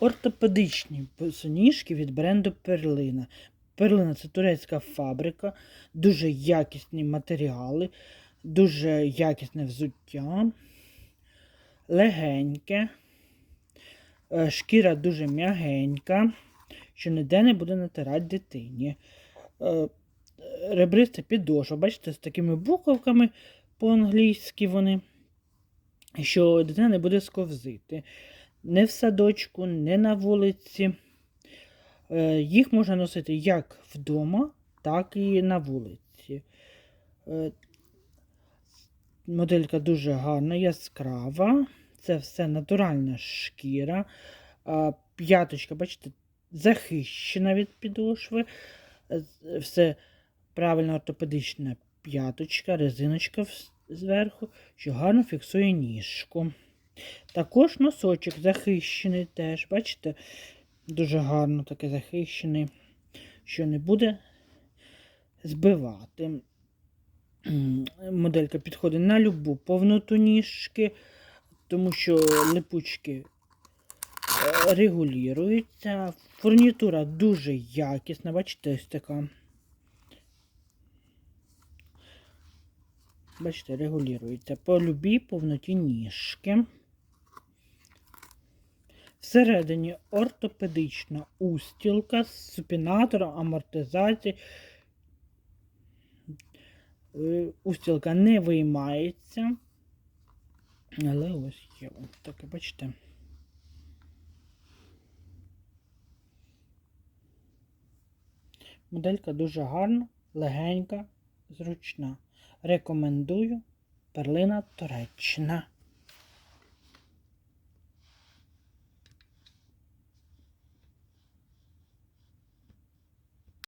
Ортопедичні босоніжки від бренду Перлина. Перлина це турецька фабрика, дуже якісні матеріали, дуже якісне взуття, легеньке, е, шкіра дуже м'ягенька, що ніде не буде натирати дитині. Е, Ребриста підошва, бачите, з такими буковками по-англійськи вони, що дитина не буде сковзити. Не в садочку, не на вулиці. Е, Їх можна носити як вдома, так і на вулиці. Е, Моделька дуже гарна, яскрава. Це все натуральна шкіра. П'яточка, бачите, захищена від підошви. Е, Все правильно ортопедична п'яточка, резиночка зверху, що гарно фіксує ніжку. Також носочок захищений теж, бачите, дуже гарно таке захищений, що не буде збивати. Моделька підходить на любу повноту ніжки, тому що липучки е, регулюються. Фурнітура дуже якісна, бачите, ось така. Бачите, регулюється по любій повноті ніжки. Всередині ортопедична устілка з супінатором, амортизації. Е, Устілка не виймається. Але ось є таке, бачите. Моделька дуже гарна, легенька, зручна. Рекомендую перлина Туреччина.